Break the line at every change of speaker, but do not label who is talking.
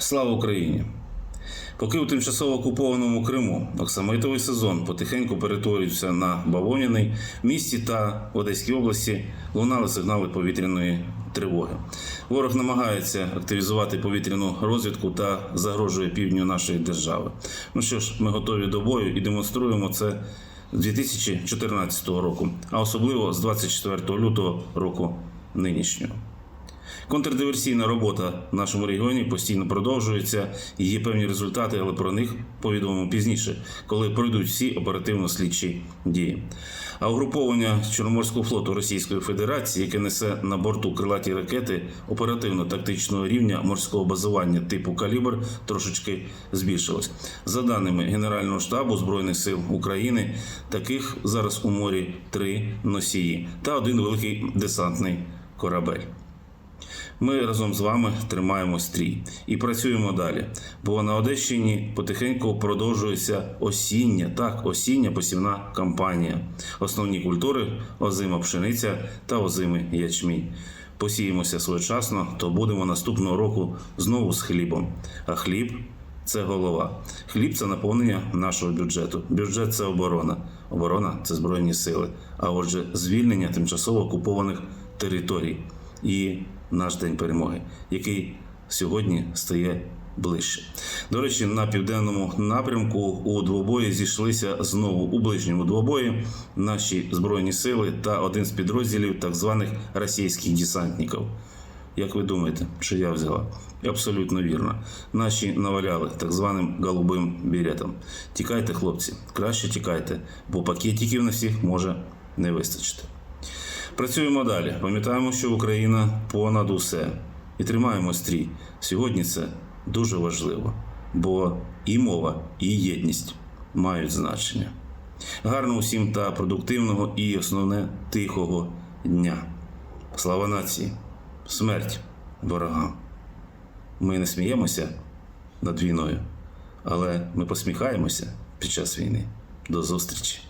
Слава Україні! Поки у тимчасово окупованому Криму оксамитовий сезон потихеньку перетворюється на бавовняний, в місті та в Одеській області лунали сигнали повітряної тривоги. Ворог намагається активізувати повітряну розвідку та загрожує півдню нашої держави. Ну що ж, ми готові до бою і демонструємо це з 2014 року, а особливо з 24 лютого року нинішнього. Контрдиверсійна робота в нашому регіоні постійно продовжується. Є певні результати, але про них повідомимо пізніше, коли пройдуть всі оперативно-слідчі дії. А угруповання Чорноморського флоту Російської Федерації, яке несе на борту крилаті ракети оперативно-тактичного рівня морського базування типу калібр, трошечки збільшилось. За даними Генерального штабу Збройних сил України, таких зараз у морі три носії та один великий десантний корабель. Ми разом з вами тримаємо стрій і працюємо далі. Бо на Одещині потихеньку продовжується осіння, так, осіння посівна кампанія. Основні культури озима пшениця та озимий ячмінь. Посіємося своєчасно, то будемо наступного року знову з хлібом. А хліб це голова. Хліб це наповнення нашого бюджету. Бюджет це оборона. Оборона це збройні сили. А отже, звільнення тимчасово окупованих територій і наш день перемоги, який сьогодні стає ближче. До речі, на південному напрямку у двобої зійшлися знову у ближньому двобої наші збройні сили та один з підрозділів так званих російських десантників. Як ви думаєте, що я взяла? Абсолютно вірно. Наші наваляли так званим голубим беретом. Тікайте, хлопці, краще тікайте, бо пакетиків на всіх може не вистачити. Працюємо далі. Пам'ятаємо, що Україна понад усе. І тримаємо стрій. Сьогодні це дуже важливо, бо і мова, і єдність мають значення. Гарно усім та продуктивного і основне тихого дня. Слава нації, смерть ворогам. Ми не сміємося над війною, але ми посміхаємося під час війни. До зустрічі!